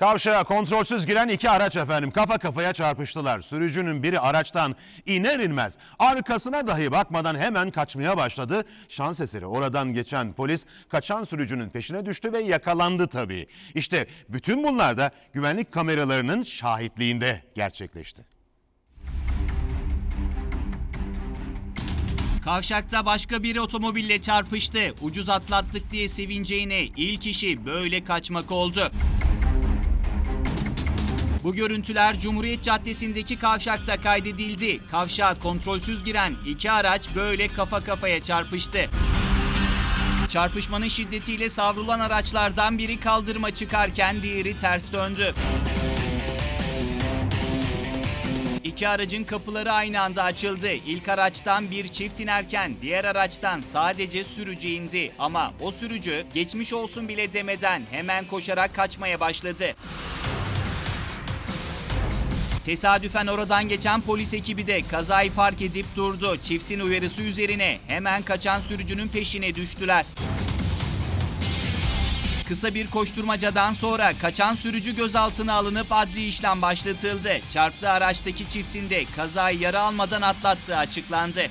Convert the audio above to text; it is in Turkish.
Kavşağa kontrolsüz giren iki araç efendim kafa kafaya çarpıştılar. Sürücünün biri araçtan iner inmez arkasına dahi bakmadan hemen kaçmaya başladı. Şans eseri oradan geçen polis kaçan sürücünün peşine düştü ve yakalandı tabii. İşte bütün bunlar da güvenlik kameralarının şahitliğinde gerçekleşti. Kavşakta başka bir otomobille çarpıştı. Ucuz atlattık diye sevineceğine ilk işi böyle kaçmak oldu. Bu görüntüler Cumhuriyet Caddesi'ndeki kavşakta kaydedildi. Kavşağa kontrolsüz giren iki araç böyle kafa kafaya çarpıştı. Çarpışmanın şiddetiyle savrulan araçlardan biri kaldırıma çıkarken diğeri ters döndü. İki aracın kapıları aynı anda açıldı. İlk araçtan bir çift inerken diğer araçtan sadece sürücü indi. Ama o sürücü geçmiş olsun bile demeden hemen koşarak kaçmaya başladı. Tesadüfen oradan geçen polis ekibi de kazayı fark edip durdu. Çiftin uyarısı üzerine hemen kaçan sürücünün peşine düştüler. Kısa bir koşturmacadan sonra kaçan sürücü gözaltına alınıp adli işlem başlatıldı. Çarptığı araçtaki çiftin de kazayı yara almadan atlattığı açıklandı.